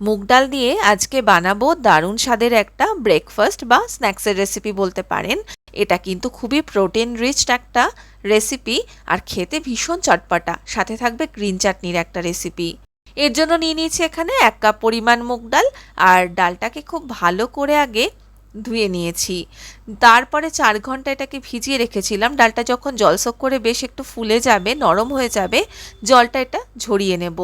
মুগ ডাল দিয়ে আজকে বানাবো দারুণ স্বাদের একটা ব্রেকফাস্ট বা স্ন্যাক্সের রেসিপি বলতে পারেন। এটা কিন্তু খুবই প্রোটিন রিচ একটা রেসিপি আর খেতে ভীষণ চটপটা। সাথে থাকবে গ্রিন চাটনির একটা রেসিপি এর জন্য নিয়ে নিয়েছি এখানে এক কাপ পরিমাণ মুগ ডাল আর ডালটাকে খুব ভালো করে আগে ধুয়ে নিয়েছি। তারপরে চার ঘণ্টা এটাকে ভিজিয়ে রেখেছিলাম। ডালটা যখন জলসক করে বেশ একটু ফুলে যাবে, নরম হয়ে যাবে, জলটা এটা ঝরিয়ে নেব।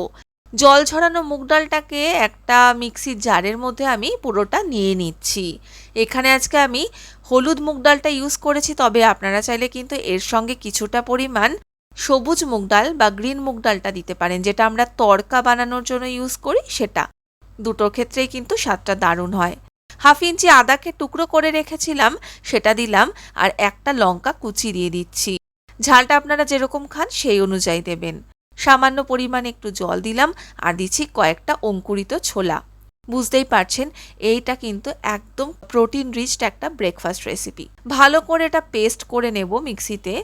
জল ঝরানো মুগ ডালটাকে একটা মিক্সির জারের মধ্যে আমি পুরোটা নিয়ে নিচ্ছি। এখানে আজকে আমি হলুদ মুগ ডালটা ইউজ করেছি, তবে আপনারা চাইলে কিন্তু এর সঙ্গে কিছুটা পরিমাণ সবুজ মুগ ডাল বা গ্রিন মুগ ডালটা দিতে পারেন, যেটা আমরা তড়কা বানানোর জন্য ইউজ করি, সেটা। দুটোর ক্ষেত্রেই কিন্তু স্বাদটা দারুণ হয়। হাফ ইঞ্চি আদাকে টুকরো করে রেখেছিলাম, সেটা দিলাম আর একটা লঙ্কা কুচি দিয়ে দিচ্ছি। ঝালটা আপনারা যেরকম খান, সেই অনুযায়ী দেবেন। সামান্য পরিমাণে একটু জল দিলাম আর দিচ্ছি কয়েকটা অঙ্কুরিত ছোলা। বুঝতেই পারছেন, এইটা কিন্তু একদম প্রোটিন রিচড একটা ব্রেকফাস্ট রেসিপি। ভালো করে এটা পেস্ট করে নেব মিক্সিতে,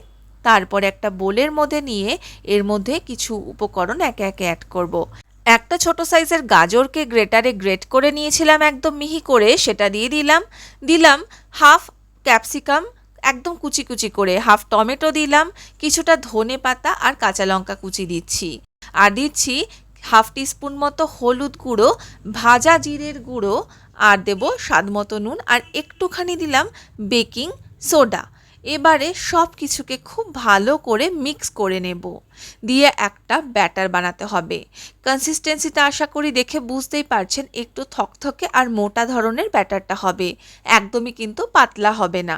তারপর একটা বোলের মধ্যে নিয়ে এর মধ্যে কিছু উপকরণ একে একে অ্যাড করব। একটা ছোট সাইজের গাজরকে গ্রেটারে গ্রেট করে নিয়েছিলাম একদম মিহি করে, সেটা দিয়ে দিলাম। দিলাম হাফ ক্যাপসিকাম একদম কুচি কুচি করে হাফ টমেটো দিলাম, কিছুটা ধনে পাতা আর কাঁচা লঙ্কা কুচি দিচ্ছি। আর দিচ্ছি হাফ টিস্পুন মতো হলুদ গুঁড়ো, ভাজা জিরের গুঁড়ো, আর দেব স্বাদ মতো নুন, আর একটুখানি দিলাম বেকিং সোডা। এবারে সব কিছুকে খুব ভালো করে মিক্স করে নেব। দিয়ে একটা ব্যাটার বানাতে হবে। কনসিস্টেন্সিটা আশা করি দেখে বুঝতেই পারছেন, একটু থকথকে আর মোটা ধরনের ব্যাটারটা হবে। একদমই কিন্তু পাতলা হবে না।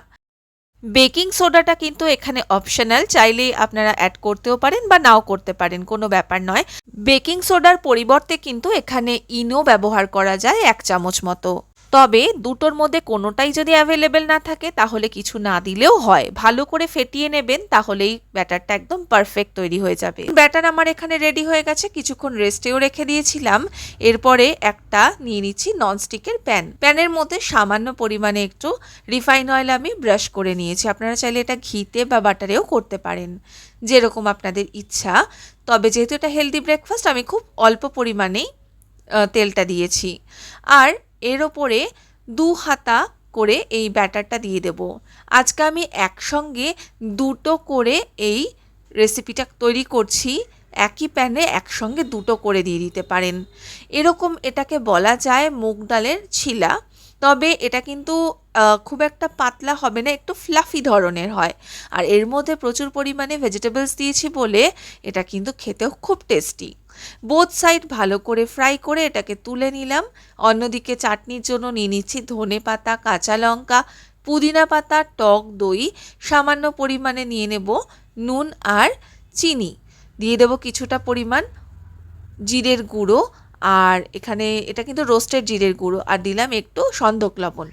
বেকিং সোডাটা কিন্তু এখানে অপশনাল, চাইলেই আপনারা অ্যাড করতেও পারেন বা নাও করতে পারেন, কোনো ব্যাপার নয়। বেকিং সোডার পরিবর্তে কিন্তু এখানে ইনো ব্যবহার করা যায় এক চামচ মতো। তবে দুটোর মধ্যে কোনোটাই যদি অ্যাভেলেবেল না থাকে, তাহলে কিছু না দিলেও হয়। ভালো করে ফেটিয়ে নেবেন, তাহলেই ব্যাটারটা একদম পারফেক্ট তৈরি হয়ে যাবে। ব্যাটার আমার এখানে রেডি হয়ে গেছে, কিছুক্ষণ রেস্টেও রেখে দিয়েছিলাম। এরপরে একটা নিয়ে নিচ্ছি ননস্টিকের প্যান প্যানের মধ্যে সামান্য পরিমাণে একটু রিফাইন অয়েল আমি ব্রাশ করে নিয়েছি। আপনারা চাইলে এটা ঘিতে বা বাটারেও করতে পারেন, যেরকম আপনাদের ইচ্ছা। তবে যেহেতু এটা হেলদি ব্রেকফাস্ট আমি খুব অল্প পরিমাণেই তেলটা দিয়েছি। আর এর ওপরে দু হাতা করে এই ব্যাটারটা দিয়ে দেব। আজকে আমি একসঙ্গে দুটো করে এই রেসিপিটা তৈরি করছি। একই প্যানে একসঙ্গে দুটো করে দিয়ে দিতে পারেন। এরকম এটাকে বলা যায় মুগ ডালের ছিলা। তবে এটা কিন্তু খুব একটা পাতলা হবে না, একটু ফ্লাফি ধরনের হয়। আর এর মধ্যে প্রচুর পরিমাণে ভেজিটেবলস দিয়েছি বলে এটা কিন্তু খেতেও খুব টেস্টি বোথ সাইড ভালো করে ফ্রাই করে এটাকে তুলে নিলাম। অন্যদিকে চাটনির জন্য নিয়ে নিচ্ছি ধনে পাতা, কাঁচা লঙ্কা, পুদিনা পাতা, টক দই, সামান্য পরিমাণে নিয়ে নেব নুন আর চিনি। দিয়ে দেব কিছুটা পরিমাণ জিরের গুঁড়ো আর এখানে এটা কিন্তু রোস্টেড জিরের গুঁড়ো। আর দিলাম একটু সন্দক লবণ।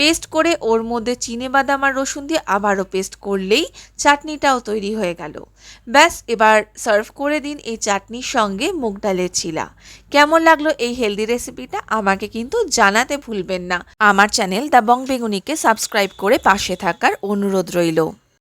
পেস্ট করে ওর মধ্যে চিনে বাদাম আর রসুন দিয়ে আবারও পেস্ট করলেই চাটনিটাও তৈরি হয়ে গেল। ব্যাস, এবার সার্ভ করে দিন এই চাটনির সঙ্গে মুগ ডালের ছিলা। কেমন লাগল এই হেলদি রেসিপিটা আমাকে কিন্তু জানাতে ভুলবেন না। আমার চ্যানেল দ্য বং বেগুনিকে সাবস্ক্রাইব করে পাশে থাকার অনুরোধ রইল।